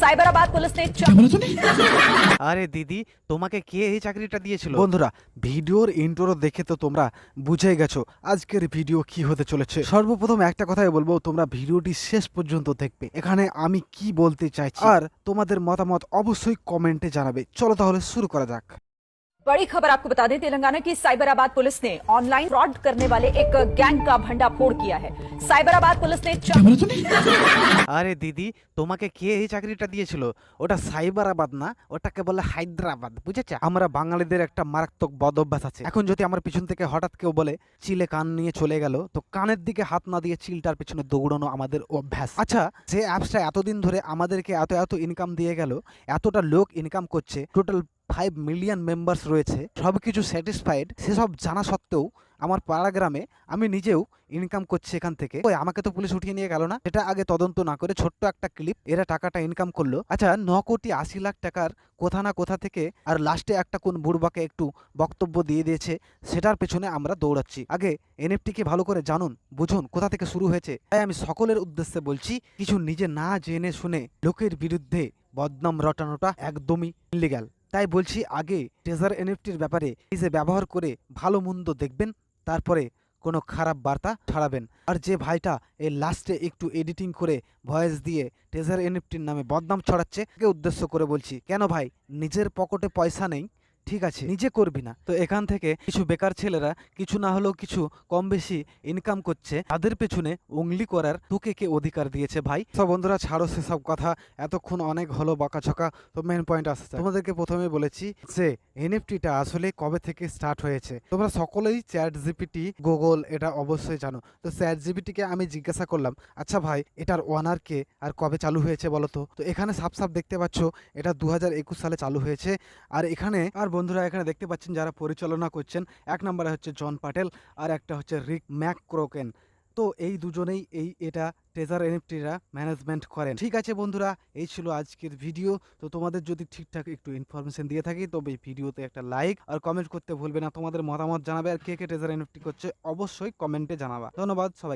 সাইবারাবাদ police নে? আরে দিদি তোমাকে কে এই চাকরিটা দিয়েছিল? বন্ধুরা ভিডিওর ইন্ট্রো দেখে তো তোমরা বুঝে গেছো আজকের ভিডিও কি হতে চলেছে। সর্বপ্রথম একটা কথাই বলব তোমরা ভিডিওটি শেষ পর্যন্ত দেখবে। এখানে আমি কি বলতে চাইছি? আর তোমাদের মতামত অবশ্যই কমেন্টে জানাবে। চলো তাহলে শুরু করা যাক। बड़ी खबर आपको बता दें तेलंगाना की साइबराबाद पुलिस ने ऑनलाइन फ्रॉड करने वाले एक गैंग का भंडाफोड़ किया है साइबराबाद पुलिस ने क्या बोला तूने আরে দিদি তোমাকে কে এই চাকরিটা দিয়েছিল ওটা সাইবারাবাদ না ওটাকে বলে হায়দ্রাবাদ বুঝেছে আমরা বাঙালিদের একটা মারাত্মক বদ অভ্যাস আছে এখন যদি আমার পিছন থেকে হঠাৎ কেউ বলে চিলে কান নিয়ে চলে গেল তো কানের দিকে হাত না দিয়ে চিলটার পিছনে দৌড়ানো আমাদের অভ্যাস আচ্ছা যে অ্যাপসটা এতদিন ধরে আমাদেরকে এত এত ইনকাম দিয়ে গেল এতটা লোক ইনকাম করছে টোটাল ফাইভ মিলিয়ন মেম্বার্স রয়েছে সব কিছু স্যাটিসফাইড সেসব জানা সত্ত্বেও আমার পাড়া গ্রামে আমি নিজেও ইনকাম করছি এখান থেকে। ওই আমাকে তো পুলিশ উঠিয়ে নিয়ে গেল না। এটা আগে তদন্ত না করে ছোট্ট একটা ক্লিপ এরা টাকাটা ইনকাম করল। আচ্ছা ন কোটি আশি লাখ টাকার কোথা না কোথা থেকে আর লাস্টে একটা কোন বুড়বাকে একটু বক্তব্য দিয়ে দিয়েছে, সেটার পেছনে আমরা দৌড়াচ্ছি। আগে এনএফটিকে ভালো করে জানুন, বুঝুন কোথা থেকে শুরু হয়েছে। তাই আমি সকলের উদ্দেশ্যে বলছি, কিছু নিজে না জেনে শুনে লোকের বিরুদ্ধে বদনাম রটানোটা একদমই ইলিগ্যাল তাই বলছি আগে ট্রেজার এনএফটির ব্যাপারে নিজে ব্যবহার করে ভালো মন্দ দেখবেন, তারপরে কোনো খারাপ বার্তা ছাড়াবেন। আর যে ভাইটা এই লাস্টে একটু এডিটিং করে ভয়েস দিয়ে ট্রেজার এনএফটির নামে বদনাম ছড়াচ্ছে, তাকে উদ্দেশ্য করে বলছি, কেন ভাই, নিজের পকেটে পয়সা নেই? ঠিক আছে। নিজে করবি না। তো এখান থেকে কিছু বেকার ছেলেরা কিছু না হলেও কিছু কম বেশি ইনকাম করছে। তাদের পেছনে উংলি করার তোকে কে অধিকার দিয়েছে ভাই? সব বন্ধুরা, ছাড়ো সেসব কথা। এতক্ষণ অনেক হলো বকাঝকা। তো মেন পয়েন্ট আসছে। তোমাদেরকে প্রথমে বলেছি যে এনএফটিটা আসলে কবে থেকে স্টার্ট হয়েছে? তোমরা সকলেই চ্যাট জিপিটি গুগল এটা অবশ্যই জানো। তো চ্যাট জিপিটিকে আমি জিজ্ঞাসা করলাম আচ্ছা ভাই, এটার ওয়ানার কে আর কবে চালু হয়েছে বলো তো? তো এখানে সাপ সাপ দেখতে পাচ্ছ, এটা দু হাজার একুশ সালে চালু হয়েছে। আর এখানে আর বন্ধুরা এখানে দেখতে পাচ্ছেন যারা পরিচালনা করছেন, এক নম্বরে হচ্ছে জন পাটেল আর একটা হচ্ছে রিক ম্যাক ক্রোকেন তো এই দুজনেই এই এটা ট্রেজার এনএফটিরা ম্যানেজমেন্ট করেন। ঠিক আছে বন্ধুরা, এই ছিল আজকের ভিডিও। তো তোমাদের যদি ঠিকঠাক একটু ইনফরমেশন দিয়ে থাকি, তবে এই ভিডিওতে একটা লাইক আর কমেন্ট করতে ভুলবে না। তোমাদের মতামত জানাবে আর কে কে ট্রেজার এনএফটি করছে, অবশ্যই কমেন্টে জানাবা। ধন্যবাদ সবাইকে।